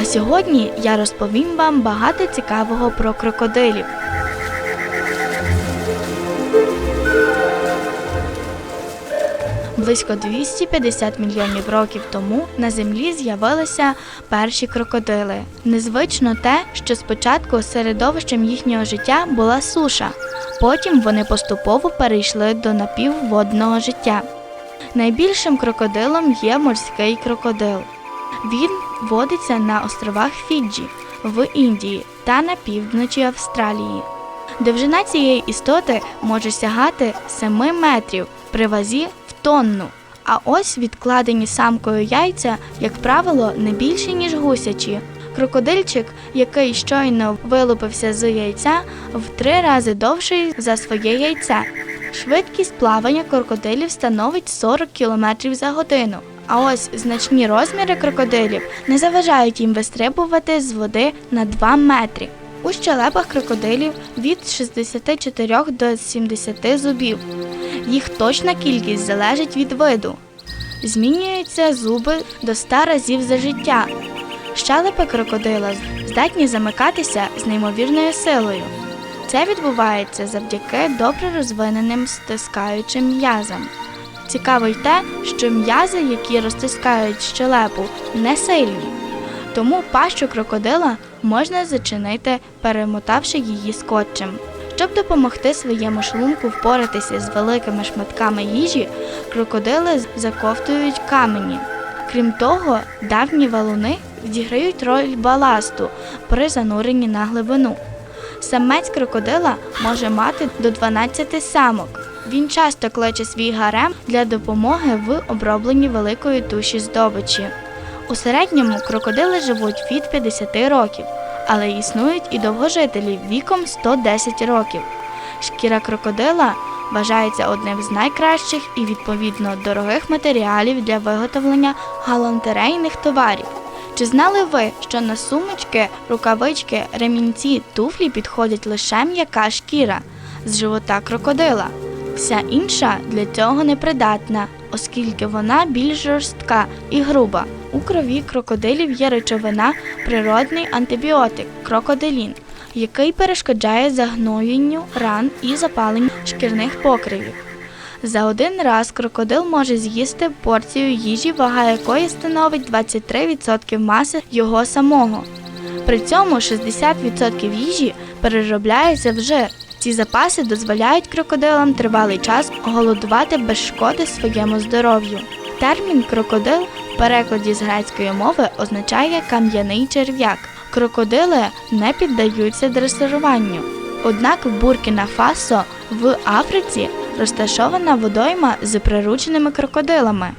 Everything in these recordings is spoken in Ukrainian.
А сьогодні я розповім вам багато цікавого про крокодилів. Близько 250 мільйонів років тому на землі з'явилися перші крокодили. Незвично те, що спочатку середовищем їхнього життя була суша, потім вони поступово перейшли до напівводного життя. Найбільшим крокодилом є морський крокодил. Він водиться на островах Фіджі в Індії та на півночі Австралії. Довжина цієї істоти може сягати 7 метрів при вазі в тонну. А ось відкладені самкою яйця, як правило, не більші, ніж гусячі. Крокодильчик, який щойно вилупився з яйця, в три рази довший за своє яйце. Швидкість плавання крокодилів становить 40 км за годину. А ось значні розміри крокодилів не заважають їм вистрибувати з води на 2 метри. У щелепах крокодилів від 64 до 70 зубів. Їх точна кількість залежить від виду. Змінюються зуби до 100 разів за життя. Щелепи крокодила здатні замикатися з неймовірною силою. Це відбувається завдяки добре розвиненим стискаючим м'язам. Цікаво й те, що м'язи, які розтискають щелепу, не сильні. Тому пащу крокодила можна зачинити, перемотавши її скотчем. Щоб допомогти своєму шлунку впоратися з великими шматками їжі, крокодили заковтують камені. Крім того, давні валуни відіграють роль баласту при зануренні на глибину. Самець крокодила може мати до 12 самок. Він часто кличе свій гарем для допомоги в обробленні великої туші здобичі. У середньому крокодили живуть від 50 років, але існують і довгожителі віком 110 років. Шкіра крокодила вважається одним з найкращих і відповідно дорогих матеріалів для виготовлення галантерейних товарів. Чи знали ви, що на сумочки, рукавички, ремінці, туфлі підходить лише м'яка шкіра з живота крокодила? Вся інша для цього непридатна, оскільки вона більш жорстка і груба. У крові крокодилів є речовина природний антибіотик крокодилін, який перешкоджає загноєнню ран і запаленню шкірних покривів. За один раз крокодил може з'їсти порцію їжі, вага якої становить 23% маси його самого. При цьому 60% їжі переробляється в жир. Ці запаси дозволяють крокодилам тривалий час голодувати без шкоди своєму здоров'ю. Термін крокодил в перекладі з грецької мови означає кам'яний черв'як. Крокодили не піддаються дресируванню. Однак в Буркіна Фасо в Африці розташована водойма з прирученими крокодилами.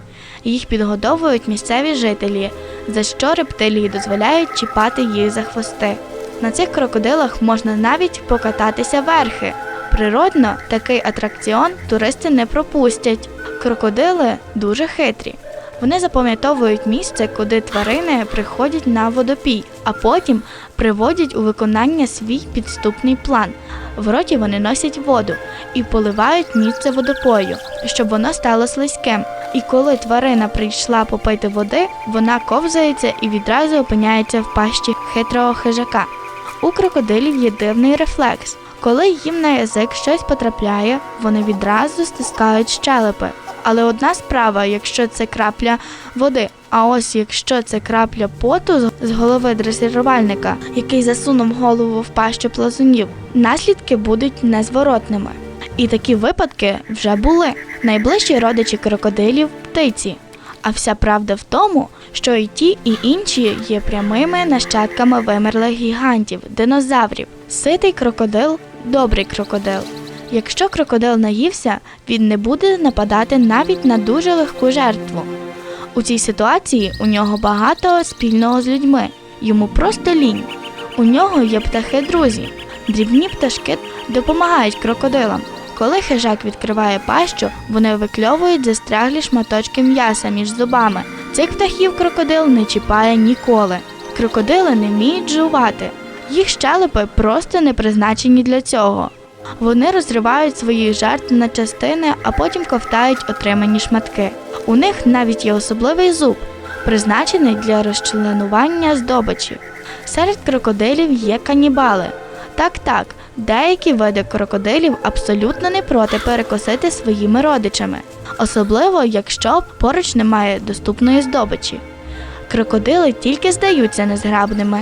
Їх підгодовують місцеві жителі, за що рептилії дозволяють чіпати їх за хвости. На цих крокодилах можна навіть покататися верхи. Природно, такий атракціон туристи не пропустять. Крокодили дуже хитрі. Вони запам'ятовують місце, куди тварини приходять на водопій, а потім приводять у виконання свій підступний план. В роті вони носять воду і поливають місце водопою, щоб воно стало слизьким. І коли тварина прийшла попити води, вона ковзається і відразу опиняється в пащі хитрого хижака. У крокодилів є дивний рефлекс. Коли їм на язик щось потрапляє, вони відразу стискають щелепи. Але одна справа, якщо це крапля води, а ось якщо це крапля поту з голови дресирувальника, який засунув голову в пащу плазунів, наслідки будуть незворотними. І такі випадки вже були. Найближчі родичі крокодилів птиці. А вся правда в тому, що і ті, і інші є прямими нащадками вимерлих гігантів, динозаврів. Ситий крокодил добрий крокодил. Якщо крокодил наївся, він не буде нападати навіть на дуже легку жертву. У цій ситуації у нього багато спільного з людьми. Йому просто лінь. У нього є птахи-друзі. Дрібні пташки допомагають крокодилам. Коли хижак відкриває пащу, вони викльовують застряглі шматочки м'яса між зубами. Цих птахів крокодил не чіпає ніколи. Крокодили не вміють жувати. Їх щелепи просто не призначені для цього. Вони розривають своїх жертв на частини, а потім ковтають отримані шматки. У них навіть є особливий зуб. призначений для розчленування здобичі. Серед крокодилів є канібали. Так, так, деякі види крокодилів абсолютно не проти перекусити своїми родичами, особливо якщо поруч немає доступної здобичі. Крокодили тільки здаються незграбними.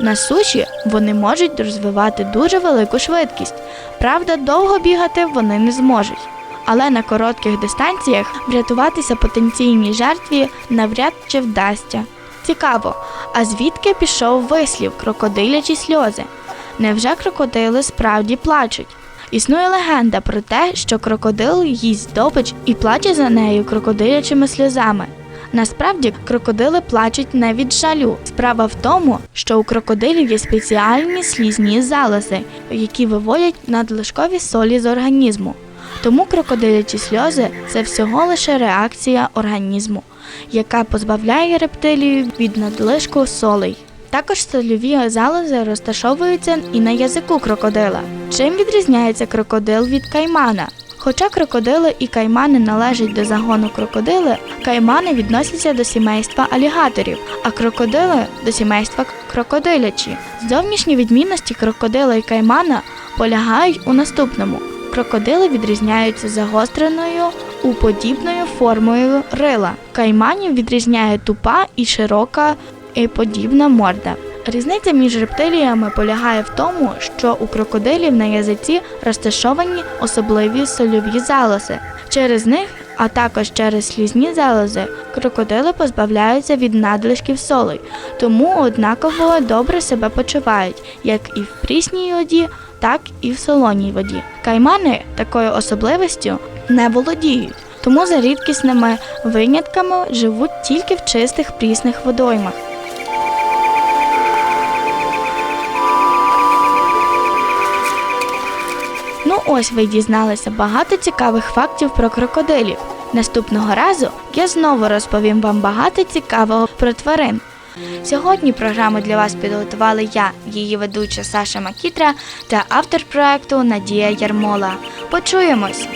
На суші вони можуть розвивати дуже велику швидкість. Правда, довго бігати вони не зможуть. Але на коротких дистанціях врятуватися потенційній жертві навряд чи вдасться. Цікаво, а звідки пішов вислів крокодилячі сльози? Невже крокодили справді плачуть? Існує легенда про те, що крокодил їсть здобич і плаче за нею крокодилячими сльозами. Насправді крокодили плачуть не від жалю. Справа в тому, що у крокодилів є спеціальні слізні залози, які виводять надлишкові солі з організму. Тому крокодилячі сльози це всього лише реакція організму, яка позбавляє рептилію від надлишку солей. Також сольові залози розташовуються і на язику крокодила. Чим відрізняється крокодил від каймана? Хоча крокодили і каймани належать до загону крокодили, каймани відносяться до сімейства алігаторів, а крокодили до сімейства крокодилячі. Зовнішні відмінності крокодила і каймана полягають у наступному: крокодили відрізняються загостреною уподібною формою рила. Кайманів відрізняє тупа і широка і подібна морда. Різниця між рептиліями полягає в тому, що у крокодилів на язиці розташовані особливі сольові залози. Через них, а також через слізні залози, крокодили позбавляються від надлишків солей, тому однаково добре себе почувають, як і в прісній воді, так і в солоній воді. Каймани такою особливістю не володіють, тому за рідкісними винятками живуть тільки в чистих прісних водоймах. Ось ви дізналися багато цікавих фактів про крокодилів. Наступного разу я знову розповім вам багато цікавого про тварин. Сьогодні програму для вас підготували я, її ведуча Саша Макітра та автор проекту Надія Ярмола. Почуємось!